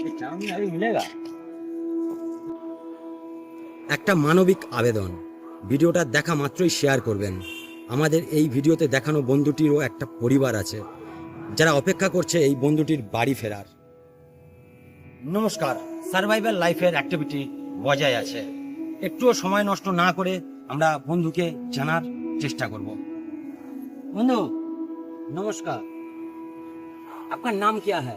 Chowmein अभी मिलेगा একটা মানবিক আবেদন ভিডিওটা দেখা মাত্রই শেয়ার করবেন আমাদের এই ভিডিওতে দেখানো বন্ধুটিরও একটা পরিবার আছে যারা অপেক্ষা করছে এই বন্ধুটির বাড়ি ফেরার নমস্কার সার্ভাইভাল লাইফের অ্যাক্টিভিটি বজায় আছে একটুও সময় নষ্ট না করে আমরা বন্ধুকে জানার চেষ্টা করব বন্ধু নমস্কার আপনার নাম क्या है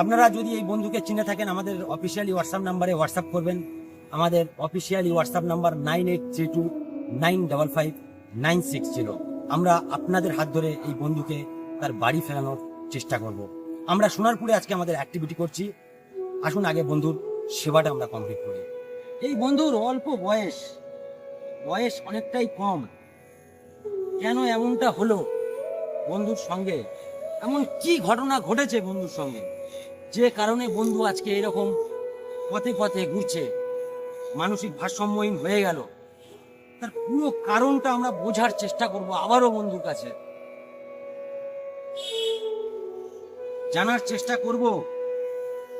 আপনারা যদি এই বন্ধুকে চিনে থাকেন, আমাদের অফিসিয়ালি হোয়াটসঅ্যাপ নাম্বারে হোয়াটসঅ্যাপ করবেন। আমাদের officially WhatsApp number nine eight three two nine double five nine six zero আমরা আপনাদের হাত ধরে এই বন্ধুকে তার বাড়ি ফেরানোর চেষ্টা করব। আমরা সোনারপুরে আজকে আমাদের অ্যাক্টিভিটি করছি। আসুন আগে বন্ধুর সেবাটা আমরা কমপ্লিট করি। এই বন্ধুর অল্প বয়স বয়স অনেকটাই কম। কেন এমনটা হলো বন্ধুর সঙ্গে? এমন কি ঘটনা ঘটেছে বন্ধুর সঙ্গে? যে কারণে বন্ধু আজকে এরকম পথে পথে ঘুরছে, মানসিক ভারসাম্যহীন হয়ে গেল। তার পুরো কারণটা আমরা বোঝার চেষ্টা করব আবারও বন্ধুর কাছে। জানার চেষ্টা করব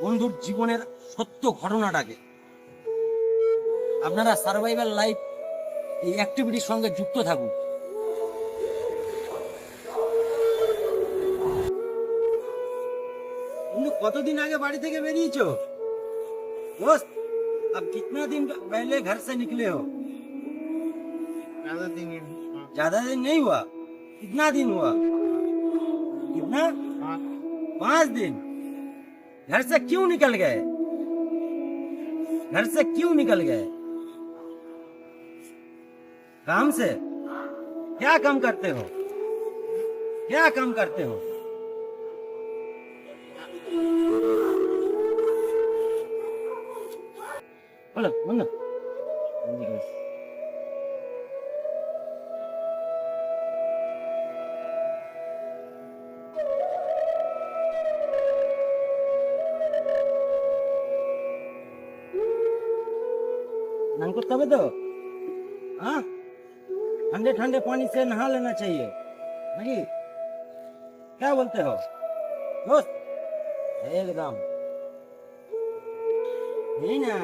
বন্ধুর জীবনের সত্য ঘটনাটাকে। আপনারা সার্ভাইভাল লাইফ এই অ্যাক্টিভিটির সঙ্গে যুক্ত থাকুন। কতদিন আগে বাড়ি থেকে বেরিয়েছো दोस्त अब कितना दिन पहले घर से निकले हो ज्यादा दिन ज्यादा दिन नहीं हुआ कितना दिन हुआ कितना हाँ पांच दिन घर से क्यों निकल गए घर से क्यों निकल गए काम से क्या काम करते हो क्या काम करते हो Hola, mana? Ini कब दो हाँ ठंडे ठंडे पानी से नहा लेना चाहिए नहीं क्या बोलते हो दोस्त एकदम नहीं ना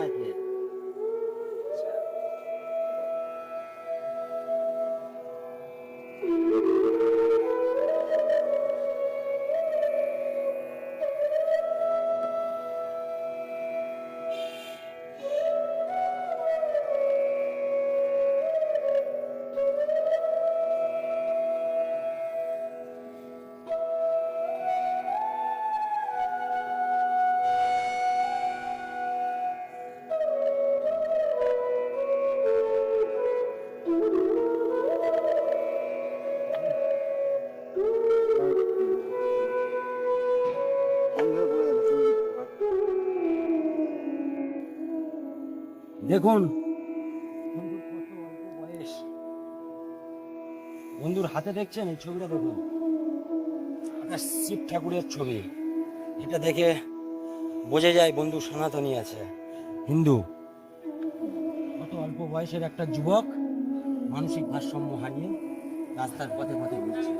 দেখুন। বন্ধুর হাতে দেখছেন এই ছবিটা দেখুন। শিব ঠাকুরের ছবি। এটা দেখে বোঝা যায় বন্ধু সনাতনী আছে। হিন্দু। কত অল্প বয়সের একটা যুবক মানসিক ভারসাম্য হারিয়ে রাস্তার পথে পথে ঘুরছে।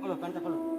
খোলো প্যান্টটা খোলো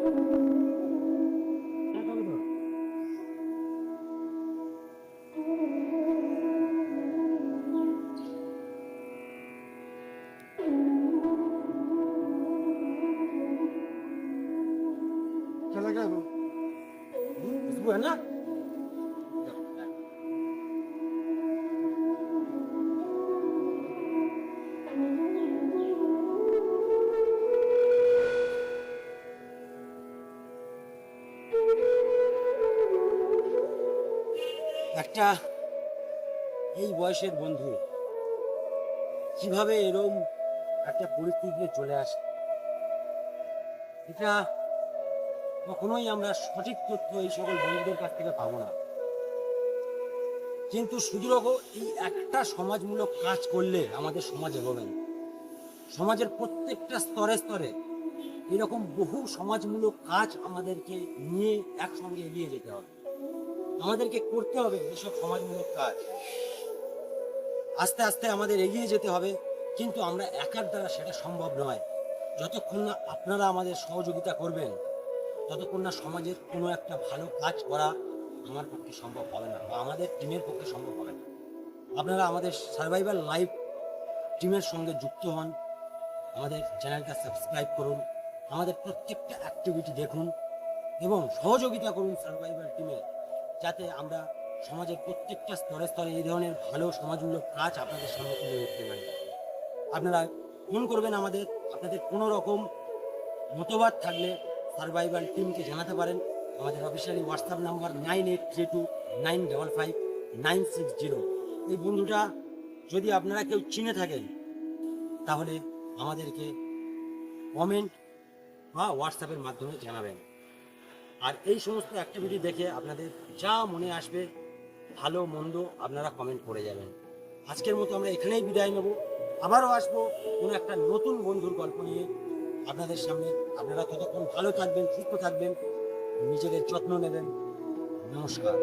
Jalan ke apa? Sebuah anak? একটা এই বয়সের বন্ধু কীভাবে এরম একটা পরিস্থিতিতে চলে আসে? এটা কখনোই আমরা সঠিক তথ্য এই সকল বন্ধুদের কাছ থেকে পাবো না। কিন্তু সুদূরহ এই একটা সমাজমূলক কাজ করলে আমাদের সমাজ এগোবে। না। সমাজের প্রত্যেকটা স্তরে স্তরে এরকম বহু সমাজমূলক কাজ আমাদেরকে নিয়ে একসঙ্গে এগিয়ে যেতে হবে। আমাদেরকে করতে হবে এসব সমাজমূলক কাজ। আস্তে আস্তে আমাদের এগিয়ে যেতে হবে, কিন্তু আমরা একার দ্বারা সেটা সম্ভব নয়। যতক্ষণ না আপনারা আমাদের সহযোগিতা করবেন, ততক্ষণ না সমাজের কোনো একটা ভালো কাজ করা আমার পক্ষে সম্ভব হবে না বা আমাদের টিমের পক্ষে সম্ভব হবে না। আপনারা আমাদের সার্ভাইভাল লাইভ টিমের সঙ্গে যুক্ত হন, আমাদের চ্যানেলটা সাবস্ক্রাইব করুন, আমাদের প্রত্যেকটা অ্যাক্টিভিটি দেখুন এবং সহযোগিতা করুন সার্ভাইভাল টিমে যাতে আমরা সমাজের প্রত্যেকটা স্তরে স্তরে এই ধরনের ভালো সমাজমূলক কাজ আপনাদের সামনে তুলে ধরতে পারি। আপনারা ফোন করবেন আমাদের, আপনাদের কোনো রকম মতবাদ থাকলে সার্ভাইভাল টিমকে জানাতে পারেন। আমাদের officially WhatsApp number nine eight three two nine double five nine six zero. এই বন্ধুটা যদি আপনারা কেউ চিনে থাকেন, তাহলে আমাদেরকে কমেন্ট বা হোয়াটসঅ্যাপের মাধ্যমে জানাবেন। আর এই সমস্ত অ্যাক্টিভিটি দেখে আপনাদের যা মনে আসবে, ভালো, মন্দ আপনারা কমেন্ট করে যাবেন। আজকের মতো আমরা এখানেই বিদায় নেব। আবারও আসব কোনো একটা নতুন বন্ধুর গল্প নিয়ে আপনাদের সামনে। আপনারা ততক্ষণ ভালো থাকবেন, সুস্থ থাকবেন, নিজেদের যত্ন নেবেন। নমস্কার।